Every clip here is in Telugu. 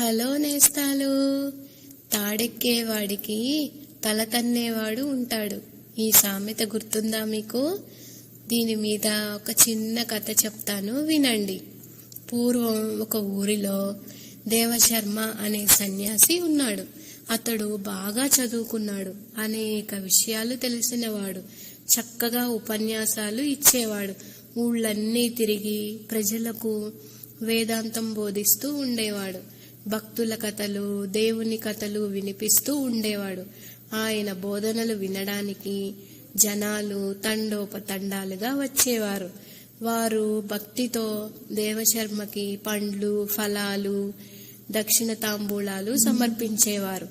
హలో నేస్తాలు. తాడెక్కేవాడికి తల తన్నేవాడు ఉంటాడు. ఈ సామెత గుర్తుందా మీకు? దీని మీద ఒక చిన్న కథ చెప్తాను వినండి. పూర్వం ఒక ఊరిలో దేవశర్మ అనే సన్యాసి ఉన్నాడు. అతడు బాగా చదువుకున్నాడు. అనేక విషయాలు తెలిసినవాడు. చక్కగా ఉపన్యాసాలు ఇచ్చేవాడు. ఊళ్ళన్నీ తిరిగి ప్రజలకు వేదాంతం బోధిస్తూ ఉండేవాడు. భక్తుల కథలు దేవుని కథలు వినిపిస్తూ ఉండేవాడు. ఆయన బోధనలు వినడానికి జనాలు తండోపతండాలుగా వచ్చేవారు. వారు భక్తితో దేవశర్మకి పండ్లు ఫలాలు దక్షిణ తాంబూలాలు సమర్పించేవారు.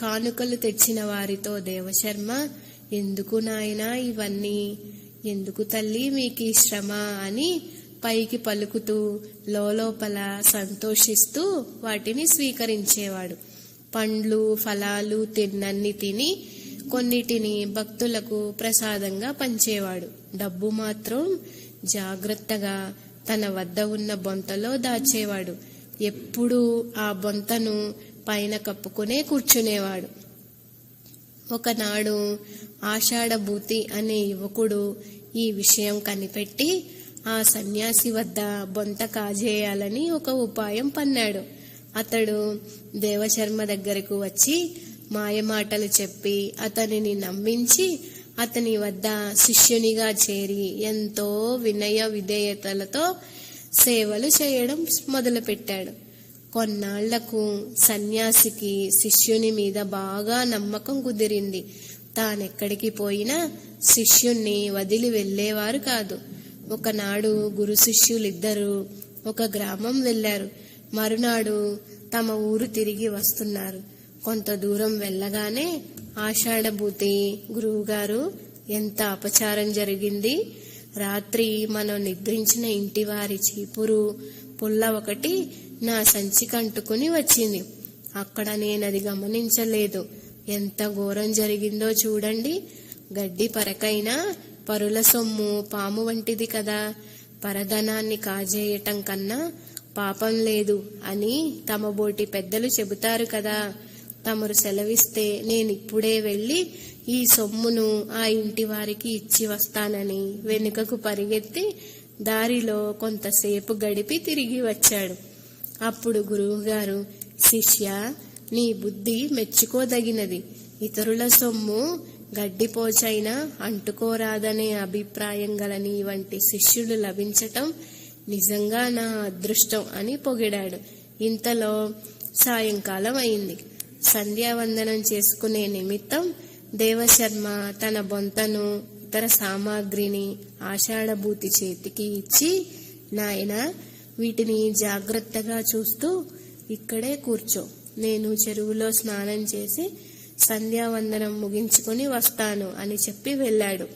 కానుకలు తెచ్చిన వారితో దేవశర్మ ఎందుకు నాయనా ఇవన్నీ? ఎందుకు తల్లి మీకు ఈ శ్రమ? అని పైకి పలుకుతూ లోపల సంతోషిస్తూ వాటిని స్వీకరించేవాడు. పండ్లు ఫలాలు తిన్నన్ని తిని కొన్నిటిని భక్తులకు ప్రసాదంగా పంచేవాడు. డబ్బు మాత్రం జాగ్రత్తగా తన వద్ద ఉన్న బొంతలో దాచేవాడు. ఎప్పుడూ ఆ బొంతను పైన కప్పుకునే కూర్చునేవాడు. ఒకనాడు ఆషాఢభూతి అనే యువకుడు ఈ విషయం కనిపెట్టి ఆ సన్యాసి వద్ద బొంత కాజేయాలని ఒక ఉపాయం పన్నాడు. అతడు దేవశర్మ దగ్గరకు వచ్చి మాయమాటలు చెప్పి అతనిని నమ్మించి అతని వద్ద శిష్యునిగా చేరి ఎంతో వినయ విధేయతలతో సేవలు చేయడం మొదలుపెట్టాడు. కొన్నాళ్ళకు సన్యాసికి శిష్యుని మీద బాగా నమ్మకం కుదిరింది. తానెక్కడికి పోయినా శిష్యుణ్ణి వదిలి వెళ్ళేవారు కాదు. ఒకనాడు గురు శిష్యులిద్దరూ ఒక గ్రామం వెళ్ళారు. మరునాడు తమ ఊరు తిరిగి వస్తున్నారు. కొంత దూరం వెళ్ళగానే ఆషాఢభూతి గురువుగారు ఎంత అపచారం జరిగింది. రాత్రి మనం నిద్రించిన ఇంటి వారి చీపురు పుల్ల ఒకటి నా సంచి కంటుకుని వచ్చింది. అక్కడ నేనది గమనించలేదు. ఎంత ఘోరం జరిగిందో చూడండి. గడ్డి పరకైనా పరుల సొమ్ము పాము వంటిది కదా. పరధనాన్ని కాజేయటం కన్నా పాపం లేదు అని తమ బోటి పెద్దలు చెబుతారు కదా. తమరు సెలవిస్తే నేను ఇప్పుడే వెళ్ళి ఈ సొమ్మును ఆ ఇంటి వారికి ఇచ్చి వస్తానని వెనుకకు పరిగెత్తి దారిలో కొంతసేపు గడిపి తిరిగి వచ్చాడు. అప్పుడు గురువుగారు శిష్య నీ బుద్ధి మెచ్చుకోదగినది. ఇతరుల సొమ్ము గడ్డిపోచైనా అంటుకోరాదనే అభిప్రాయం గలని వంటి శిష్యులు లభించటం నిజంగా నా అదృష్టం అని పొగిడాడు. ఇంతలో సాయంకాలం అయింది. సంధ్యావందనం చేసుకునే నిమిత్తం దేవశర్మ తన బొంతను ఇతర సామాగ్రిని ఆషాఢభూతి చేతికి ఇచ్చి నాయన వీటిని జాగ్రత్తగా చూస్తూ ఇక్కడే కూర్చో. నేను చెరువులో స్నానం చేసి సంధ్యావందనం ముగించుకొని వస్తాను అని చెప్పి వెళ్ళాడు.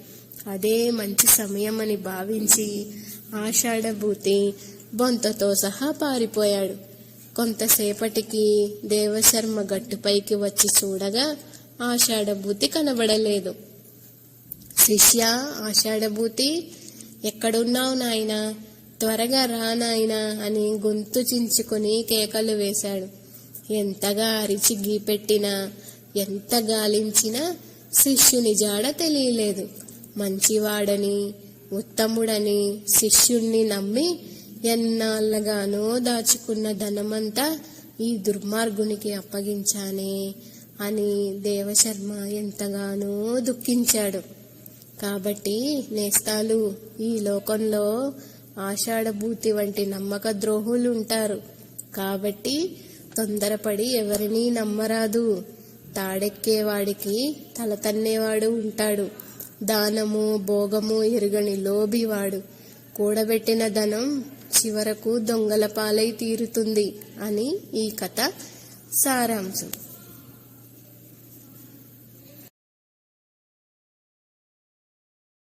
అదే మంచి సమయం అని భావించి ఆషాఢభూతి బొంతతో సహా పారిపోయాడు. కొంతసేపటికి దేవశర్మ గట్టుపైకి వచ్చి చూడగా ఆషాఢభూతి కనబడలేదు. శిష్య ఆషాఢభూతి ఎక్కడున్నావు నాయనా? త్వరగా రా నాయనా అని గొంతు చించుకొని కేకలు వేశాడు. ఎంతగా అరిచి గీపెట్టినా ఎంత గాలించినా శిష్యుని జాడ తెలియలేదు. మంచివాడని ఉత్తముడని శిష్యుణ్ణి నమ్మి ఎన్నాళ్ళగానో దాచుకున్న ధనమంతా ఈ దుర్మార్గునికి అప్పగించానే అని దేవశర్మ ఎంతగానో దుఃఖించాడు. కాబట్టి నేస్తాలు ఈ లోకంలో ఆషాఢభూతి వంటి నమ్మక ద్రోహులు ఉంటారు. కాబట్టి తొందరపడి ఎవరినీ నమ్మరాదు. తాడెక్కేవాడికి తల తన్నేవాడు ఉంటాడు. దానము భోగము ఎరుగని లోబివాడు కూడబెట్టిన ధనం చివరకు దొంగల పాలై తీరుతుంది అని ఈ కథ సారాంశం.